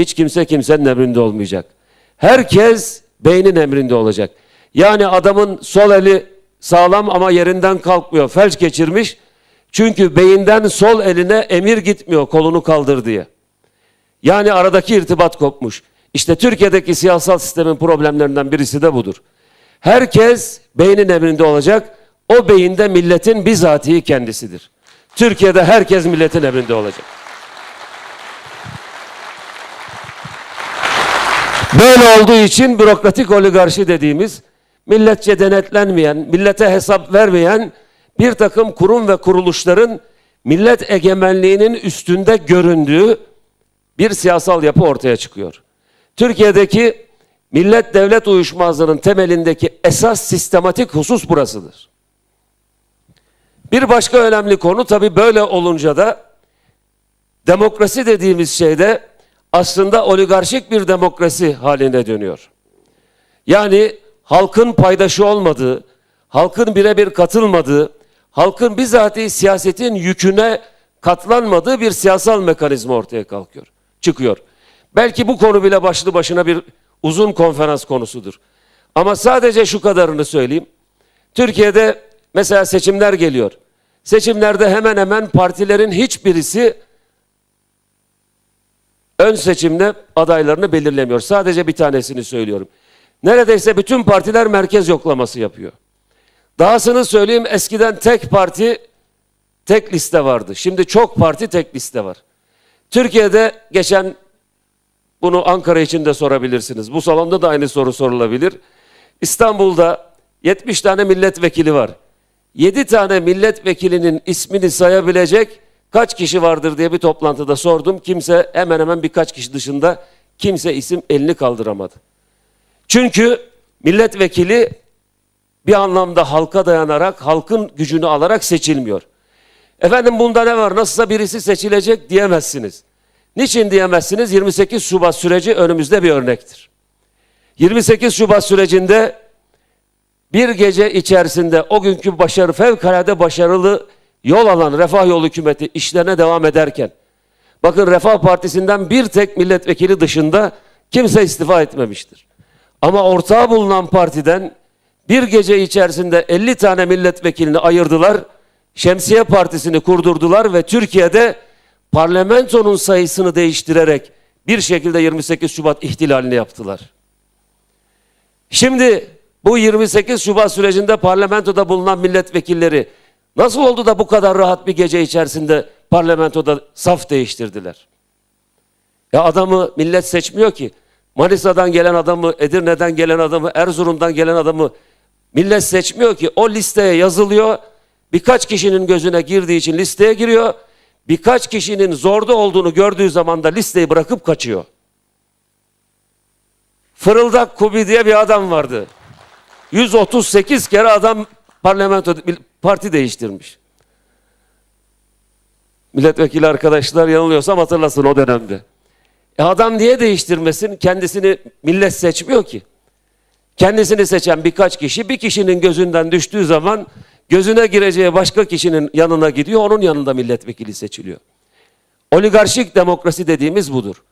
hiç kimse kimsenin emrinde olmayacak. Herkes beynin emrinde olacak. Yani adamın sol eli sağlam ama yerinden kalkmıyor. Felç geçirmiş. Çünkü beyinden sol eline emir gitmiyor kolunu kaldır diye. Yani aradaki irtibat kopmuş. İşte Türkiye'deki siyasal sistemin problemlerinden birisi de budur. Herkes beynin emrinde olacak. O beyinde milletin bizatihi kendisidir. Türkiye'de herkes milletin emrinde olacak. Böyle olduğu için bürokratik oligarşi dediğimiz milletçe denetlenmeyen, millete hesap vermeyen bir takım kurum ve kuruluşların millet egemenliğinin üstünde göründüğü bir siyasal yapı ortaya çıkıyor. Türkiye'deki millet devlet uyuşmazlığının temelindeki esas sistematik husus burasıdır. Bir başka önemli konu tabii böyle olunca da demokrasi dediğimiz şeyde aslında oligarşik bir demokrasi haline dönüyor. Yani halkın paydaşı olmadığı, halkın birebir katılmadığı, halkın bizatihi siyasetin yüküne katlanmadığı bir siyasal mekanizma ortaya kalkıyor, çıkıyor. Belki bu konu bile başlı başına bir uzun konferans konusudur. Ama sadece şu kadarını söyleyeyim. Türkiye'de mesela seçimler geliyor. Seçimlerde hemen hemen partilerin hiçbirisi ön seçimde adaylarını belirlemiyor. Sadece bir tanesini söylüyorum. Neredeyse bütün partiler merkez yoklaması yapıyor. Dahasını söyleyeyim eskiden tek parti tek liste vardı. Şimdi çok parti tek liste var. Türkiye'de geçen bunu Ankara için de sorabilirsiniz. Bu salonda da aynı soru sorulabilir. İstanbul'da 70 tane milletvekili var. 7 tane milletvekilinin ismini sayabilecek kaç kişi vardır diye bir toplantıda sordum. Kimse hemen hemen birkaç kişi dışında kimse isim elini kaldıramadı. Çünkü milletvekili bir anlamda halka dayanarak, halkın gücünü alarak seçilmiyor. Efendim bunda ne var? Nasılsa birisi seçilecek diyemezsiniz. Niçin diyemezsiniz? 28 Şubat süreci önümüzde bir örnektir. 28 Şubat sürecinde bir gece içerisinde o günkü başarı fevkalade başarılı yol alan Refah Yolu hükümeti işlerine devam ederken bakın Refah Partisi'nden bir tek milletvekili dışında kimse istifa etmemiştir. Ama ortağı bulunan partiden bir gece içerisinde 50 tane milletvekilini ayırdılar. Şemsiye Partisi'ni kurdurdular ve Türkiye'de parlamentonun sayısını değiştirerek bir şekilde 28 Şubat ihtilalini yaptılar. Şimdi bu 28 Şubat sürecinde parlamentoda bulunan milletvekilleri nasıl oldu da bu kadar rahat bir gece içerisinde parlamentoda saf değiştirdiler? Ya adamı millet seçmiyor ki. Manisa'dan gelen adamı, Edirne'den gelen adamı, Erzurum'dan gelen adamı millet seçmiyor ki. O listeye yazılıyor. Birkaç kişinin gözüne girdiği için listeye giriyor. Birkaç kişinin zorda olduğunu gördüğü zaman da listeyi bırakıp kaçıyor. Fırıldak Kubi diye bir adam vardı. 138 kere adam parlamento parti değiştirmiş. Milletvekili arkadaşlar yanılıyorsam hatırlasın o dönemde. E adam niye değiştirmesin? Kendisini millet seçmiyor ki. Kendisini seçen birkaç kişi bir kişinin gözünden düştüğü zaman gözüne gireceği başka kişinin yanına gidiyor. Onun yanında milletvekili seçiliyor. Oligarşik demokrasi dediğimiz budur.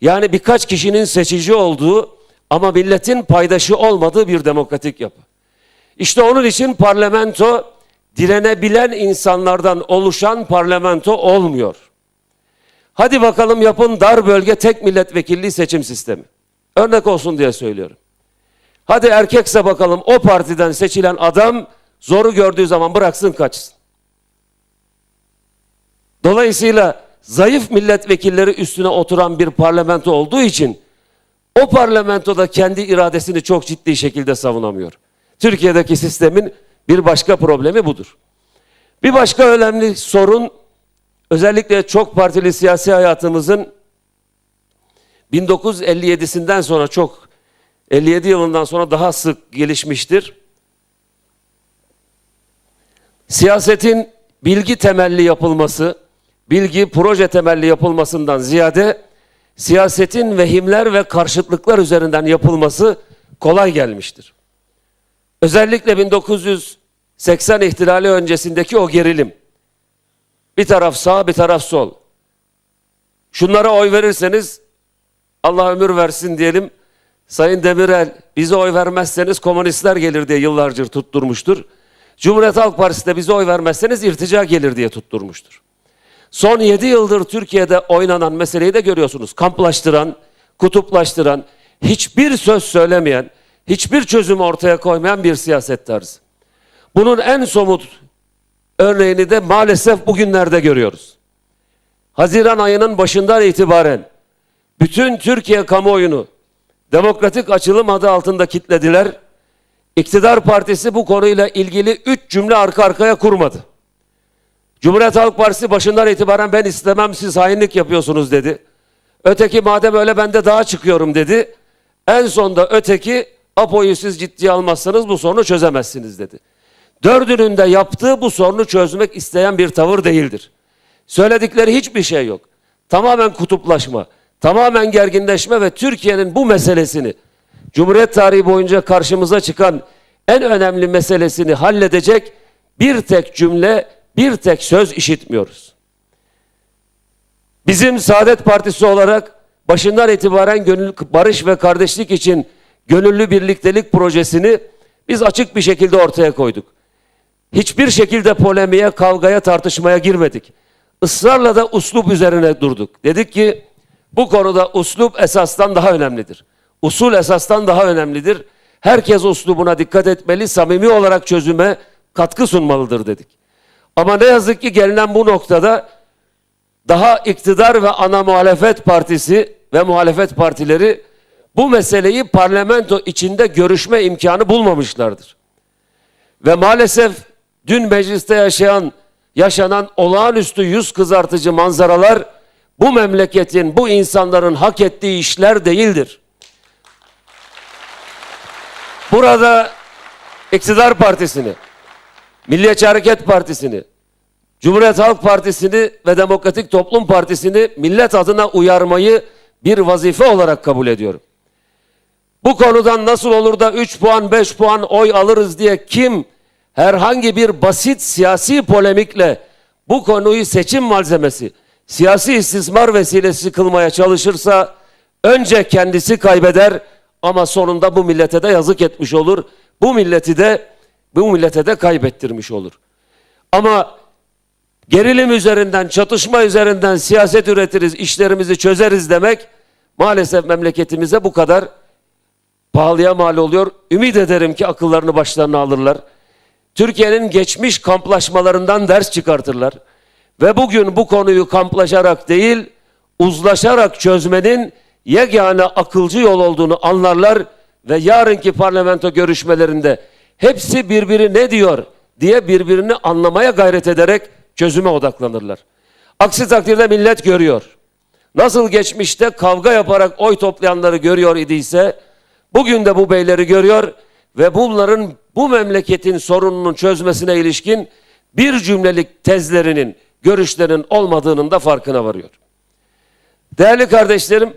Yani birkaç kişinin seçici olduğu ama milletin paydaşı olmadığı bir demokratik yapı. İşte onun için parlamento direnebilen insanlardan oluşan parlamento olmuyor. Hadi bakalım yapın dar bölge tek milletvekilliği seçim sistemi. Örnek olsun diye söylüyorum. Hadi erkekse bakalım o partiden seçilen adam zoru gördüğü zaman bıraksın kaçsın. Dolayısıyla zayıf milletvekilleri üstüne oturan bir parlamento olduğu için o parlamentoda kendi iradesini çok ciddi şekilde savunamıyor. Türkiye'deki sistemin bir başka problemi budur. Bir başka önemli sorun özellikle çok partili siyasi hayatımızın 1957'sinden sonra çok 57 yılından sonra daha sık gelişmiştir. Siyasetin bilgi temelli yapılması, bilgi proje temelli yapılmasından ziyade siyasetin vehimler ve karşıtlıklar üzerinden yapılması kolay gelmiştir. Özellikle 1980 ihtilali öncesindeki o gerilim. Bir taraf sağ, bir taraf sol. Şunlara oy verirseniz Allah ömür versin diyelim. Sayın Demirel bize oy vermezseniz komünistler gelir diye yıllarca tutturmuştur. Cumhuriyet Halk Partisi de bize oy vermezseniz irtica gelir diye tutturmuştur. Son 7 yıldır Türkiye'de oynanan meseleyi de görüyorsunuz. Kamplaştıran, kutuplaştıran, hiçbir söz söylemeyen, hiçbir çözüm ortaya koymayan bir siyaset tarzı. Bunun en somut örneğini de maalesef bugünlerde görüyoruz. Haziran ayının başından itibaren bütün Türkiye kamuoyunu demokratik açılım adı altında kitlediler. İktidar partisi bu konuyla ilgili üç cümle arka arkaya kurmadı. Cumhuriyet Halk Partisi başından itibaren ben istemem siz hainlik yapıyorsunuz dedi. Öteki madem öyle ben de daha çıkıyorum dedi. En sonda öteki Apo'yu siz ciddiye almazsanız bu sorunu çözemezsiniz dedi. Dördünün de yaptığı bu sorunu çözmek isteyen bir tavır değildir. Söyledikleri hiçbir şey yok. Tamamen kutuplaşma, tamamen gerginleşme ve Türkiye'nin bu meselesini Cumhuriyet tarihi boyunca karşımıza çıkan en önemli meselesini halledecek bir tek cümle, bir tek söz işitmiyoruz. Bizim Saadet Partisi olarak başından itibaren gönül, barış ve kardeşlik için gönüllü birliktelik projesini biz açık bir şekilde ortaya koyduk. Hiçbir şekilde polemiğe, kavgaya, tartışmaya girmedik. Israrla da uslup üzerine durduk. Dedik ki bu konuda uslup esastan daha önemlidir. Usul esastan daha önemlidir. Herkes uslubuna dikkat etmeli, samimi olarak çözüme katkı sunmalıdır dedik. Ama ne yazık ki gelinen bu noktada daha iktidar ve ana muhalefet partisi ve muhalefet partileri bu meseleyi parlamento içinde görüşme imkanı bulmamışlardır. Ve maalesef dün mecliste yaşayan yaşanan olağanüstü yüz kızartıcı manzaralar bu memleketin, bu insanların hak ettiği işler değildir. Burada iktidar partisini, Milliyetçi Hareket Partisi'ni, Cumhuriyet Halk Partisi'ni ve Demokratik Toplum Partisi'ni millet adına uyarmayı bir vazife olarak kabul ediyorum. Bu konudan nasıl olur da 3 puan 5 puan oy alırız diye kim herhangi bir basit siyasi polemikle bu konuyu seçim malzemesi, siyasi istismar vesilesi kılmaya çalışırsa önce kendisi kaybeder ama sonunda bu millete de yazık etmiş olur. Bu milleti de bu millete de kaybettirmiş olur. Ama gerilim üzerinden, çatışma üzerinden siyaset üretiriz, işlerimizi çözeriz demek maalesef memleketimize bu kadar pahalıya mal oluyor. Ümit ederim ki akıllarını başlarına alırlar. Türkiye'nin geçmiş kamplaşmalarından ders çıkartırlar. Ve bugün bu konuyu kamplaşarak değil, uzlaşarak çözmenin yegane akılcı yol olduğunu anlarlar ve yarınki parlamento görüşmelerinde hepsi birbiri ne diyor diye birbirini anlamaya gayret ederek çözüme odaklanırlar. Aksi takdirde millet görüyor. Nasıl geçmişte kavga yaparak oy toplayanları görüyor idiyse bugün de bu beyleri görüyor ve bunların bu memleketin sorununun çözmesine ilişkin bir cümlelik tezlerinin, görüşlerinin olmadığının da farkına varıyor. Değerli kardeşlerim,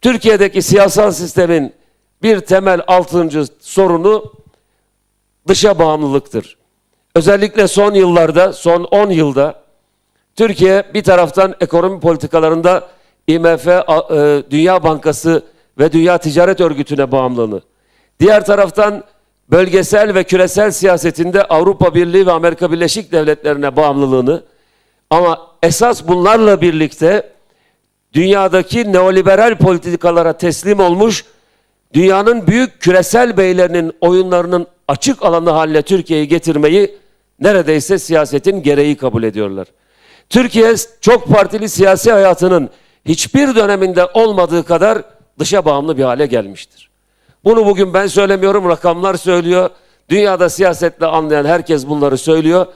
Türkiye'deki siyasal sistemin bir temel altıncı sorunu dışa bağımlılıktır. Özellikle son yıllarda, son 10 yılda Türkiye bir taraftan ekonomi politikalarında IMF, e, Dünya Bankası ve Dünya Ticaret Örgütü'ne bağımlılığını, diğer taraftan bölgesel ve küresel siyasetinde Avrupa Birliği ve Amerika Birleşik Devletleri'ne bağımlılığını ama esas bunlarla birlikte dünyadaki neoliberal politikalara teslim olmuş dünyanın büyük küresel beylerinin oyunlarının açık alanı haline Türkiye'yi getirmeyi neredeyse siyasetin gereği kabul ediyorlar. Türkiye çok partili siyasi hayatının hiçbir döneminde olmadığı kadar dışa bağımlı bir hale gelmiştir. Bunu bugün ben söylemiyorum, rakamlar söylüyor. Dünyada siyasetle anlayan herkes bunları söylüyor.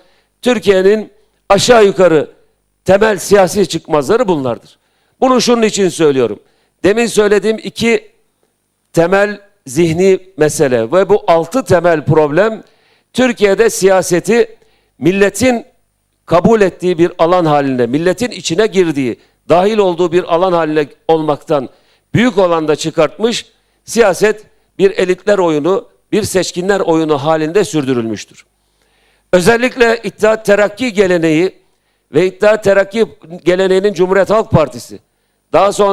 Türkiye'nin aşağı yukarı temel siyasi çıkmazları bunlardır. Bunu şunun için söylüyorum. Demin söylediğim iki temel zihni mesele ve bu altı temel problem Türkiye'de siyaseti milletin kabul ettiği bir alan haline, milletin içine girdiği, dahil olduğu bir alan haline olmaktan büyük olanda çıkartmış, siyaset bir elitler oyunu, bir seçkinler oyunu halinde sürdürülmüştür. Özellikle İttihat Terakki geleneği ve İttihat Terakki geleneğinin Cumhuriyet Halk Partisi, daha sonra